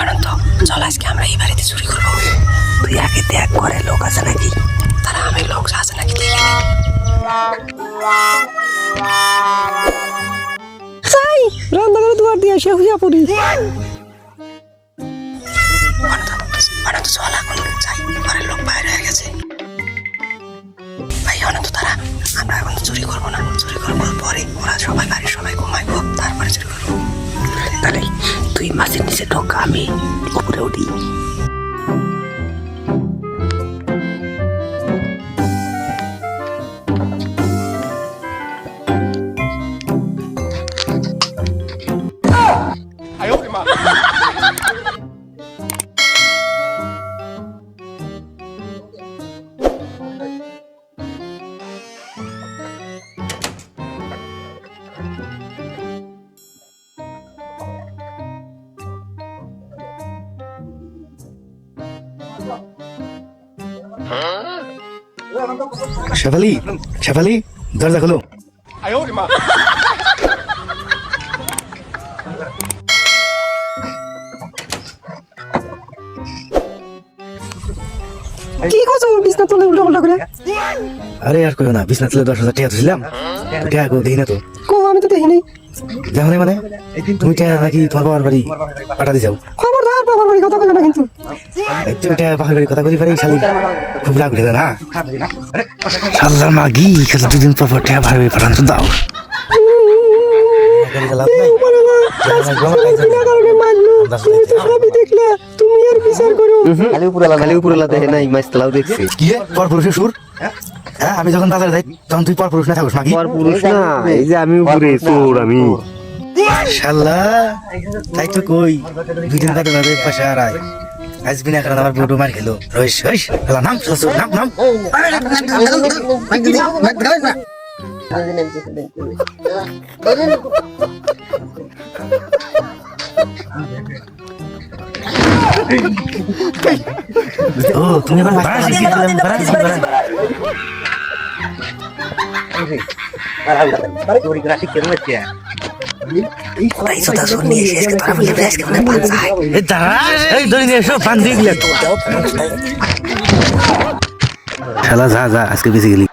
অনন্ত চল আজকে আমরা এই বাড়িতে চুরি করব। তুই আগে দেখ ঘরে লোক আছে নাকি? তারা আমি লোক আছে নাকি দেখে নে। রান্নাঘরে দুয়ার দিয়ে এসে হুইয়া পড়ি। অনন্ত অনন্ত চল এখন যাই ঘরের লোক বাইরে হয়ে গেছে। ভাই অনন্ত তারা আমরা এখন চুরি করব না, চুরি করব পরে ওরা সবাই বাড়ির সবাই ঘুমাইবো, তারপরে চুরি করব। তাহলে তুই মাছের নিচে ঢোক, আমি উপরে উঠি। শেফালি শেফালি দরজা খোলো। কি করছ? বিছনা তুলে উল্টো পাল্টা করে? আরে আর কইও না বিছনা তুলে দশ হাজার টাকা তুলছিলাম। টাকা কেউ দেখি না তো? কো আমি তো দেখিনি দেখো মানে তুমি টাকা নাকি তোমার বাবার বাড়ি পাঠা দিয়ে যাও বাড়ি কথা বলে না কিন্তু টাকা বাবার বাড়ি কথা করি পারি শালি? খুব রাগ উঠে না? শাল্লার মাগি খেলা দুদিন পর পর টাকা বাবার বাড়ি পাঠান তো দাও। করো হ্যাঁ আমি যখন বাজারে যাই তখন তুই পর পুরুষ না থাকুস নাকি পর পুরুষ না এই যে আমি উপরে চোর আমি। শালা তাই তো কই, দুই দিন বাদে বাদে পয়সা আর আয় আজ বিনা কারণ আমার বউটো মার খেলো। রইস রইস শালা নাম শালা নাম নাম। ও, তুমি ভাড়া শিখিয়ে দিলাম ভাড়া দিছি ভাড়া তাই তো তা শুনিয়ে শালা যা যা আজকে বেশি গেলি